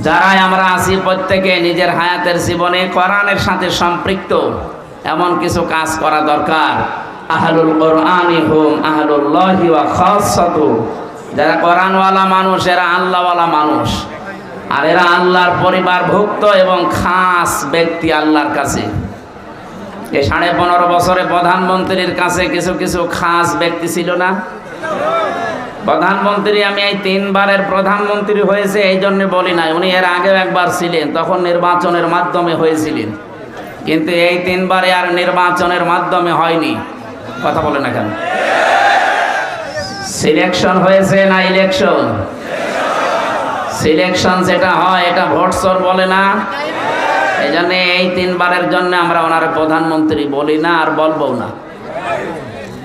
যারাই আমরা আছি প্রত্যেকে নিজের হায়াতের জীবনে কোরআনের সাথে সম্পৃক্ত, এমন কিছু কাজ করা দরকার। আহলুল কোরআনি হুম, আহলুল্লাহি ওয়া খাসাতু। যারা কোরআনওয়ালা মানুষ, এরা আল্লাহওয়ালা মানুষ। আর এরা আল্লাহর পরিবার ভুক্ত এবং খাস ব্যক্তি আল্লাহর কাছে। এই সাড়ে পনেরো বছরে প্রধানমন্ত্রীর কাছে কিছু কিছু খাস ব্যক্তি ছিল না? প্রধানমন্ত্রী আমি এই তিনবারের প্রধানমন্ত্রী হয়েছে, এই জন্য বলি নাই। উনি এর আগেও একবার ছিলেন, তখন নির্বাচনের মাধ্যমে হয়েছিলেন। কিন্তু এই তিনবারে আর নির্বাচনের মাধ্যমে হয়নি। কথা বলে না কেন? সিলেকশন হয়েছে না ইলেকশন? সিলেকশন যেটা হয়, এটা ভোটসর বলে না। এই জন্য এই তিনবারের জন্য আমরা ওনার প্রধানমন্ত্রী বলি না আর বলব না।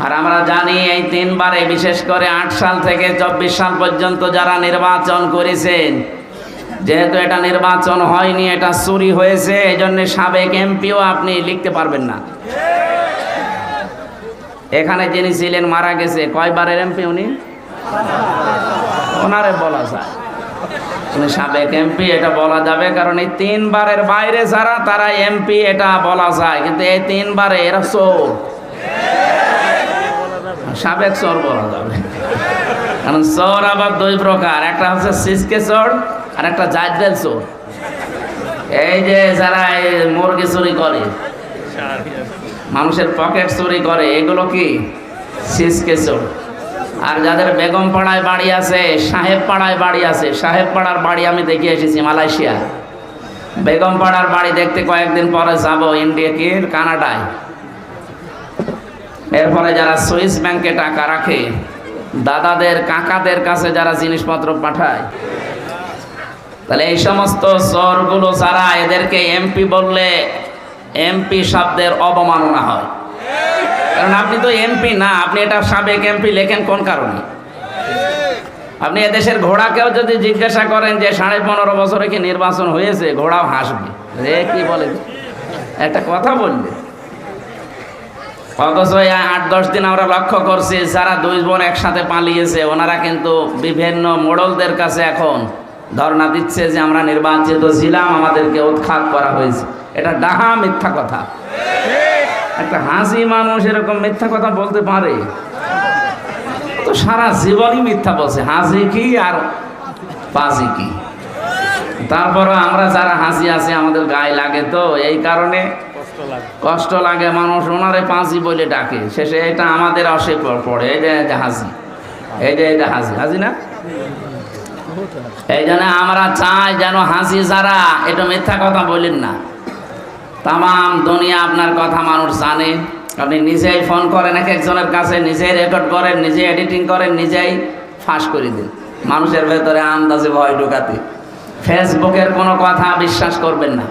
আর আমরা জানি এই তিনবারে, বিশেষ করে আট সাল থেকে চব্বিশ সাল পর্যন্ত যারা নির্বাচন করেছেন, যেহেতু এটা নির্বাচন হয়নি, এটা চুরি হয়েছে এই জন্য সাবেক এমপিও আপনি লিখতে পারবেন না। এখানে যিনি ছিলেন, মারা গেছে। কয়বারের এমপি উনি? ওনারে বলা যায়। উনি সাবেক এমপি, এটা বলা যাবে, কারণ এই তিনবারের বাইরে যারা তারা এমপি, এটা বলা যায়। কিন্তু এই তিনবারে এরা চোর। সাবেক চোর বলা যাবে। কারণ চোর আবার দুই প্রকার, একটা হচ্ছে সিসকে চোর আর একটা জাজরেল চোর। এই যে যারা এই মুরগি চুরি করে, মানুষের পকেট চুরি করে, এগুলো কি? সিসকে চোর। আর যাদের বেগম পাড়ায় বাড়ি আছে, সাহেব পাড়ায় বাড়ি আছে, সাহেব পাড়ার বাড়ি আমি দেখে এসেছি মালয়েশিয়া। বেগম পাড়ার বাড়ি দেখতে কয়েকদিন পরে যাব ইন্ডিয়া কি? কানাডায়। এরপরে যারা সুইস ব্যাংকে টাকা রাখে, দাদাদের, কাকাদের কাছে যারা জিনিসপত্র পাঠায়, তাহলে এই সমস্ত চোরগুলো যারা এদেরকে এমপি বললে এমপি শব্দের অবমাননা হয়। কারণ আপনি তো এমপি না, আপনি এটা সাবেক এমপি লেখেন কোন কারণে? আপনি এদেশের ঘোড়াকেও যদি জিজ্ঞাসা করেন যে সাড়ে পনেরো বছরে কি নির্বাচন হয়েছে, ঘোড়াও হাসবে। রে কি বলে? একটা কথা বললে। অথচ আট, দশ দিন আমরা লক্ষ্য করছি, যারা দুই বোন একসাথে পালিয়েছে, ওনারা কিন্তু বিভিন্ন মোড়লদের কাছে এখন ধর্ণা দিচ্ছে যে আমরা নির্বাচিত ছিলাম, আমাদেরকে উৎখাত করা হয়েছে। এটা ডাহা মিথ্যা কথা। একটা হাসি মানুষ এরকম মিথ্যা কথা বলতে পারে? তো সারা জীবনই মিথ্যা বলছে, হাসি কি আর পাজি কি? তারপরও আমরা যারা হাসি আছি, আমাদের গায়ে লাগে তো, এই কারণে কষ্ট লাগে, মানুষ ওনারে পাঁচি বলে ডাকে। শেষে এটা আমাদের অসে পড়ে। এই যে হাসি এই যে এটা হাসি হাসি না? এই জন্য আমরা চাই যেন হাসি যারা, এটা মিথ্যা কথা বলেন না। তাম দুনিয়া আপনার কথা মানুষ জানে। আপনি নিজেই ফোন করেন, এক একজনের কাছে নিজেই রেকর্ড করেন নিজে এডিটিং করেন, নিজেই ফাঁস করে দিন। মানুষের ভেতরে আন্দাজে ভয় ঢোকাতে। ফেসবুকের কোনো কথা বিশ্বাস করবেন না।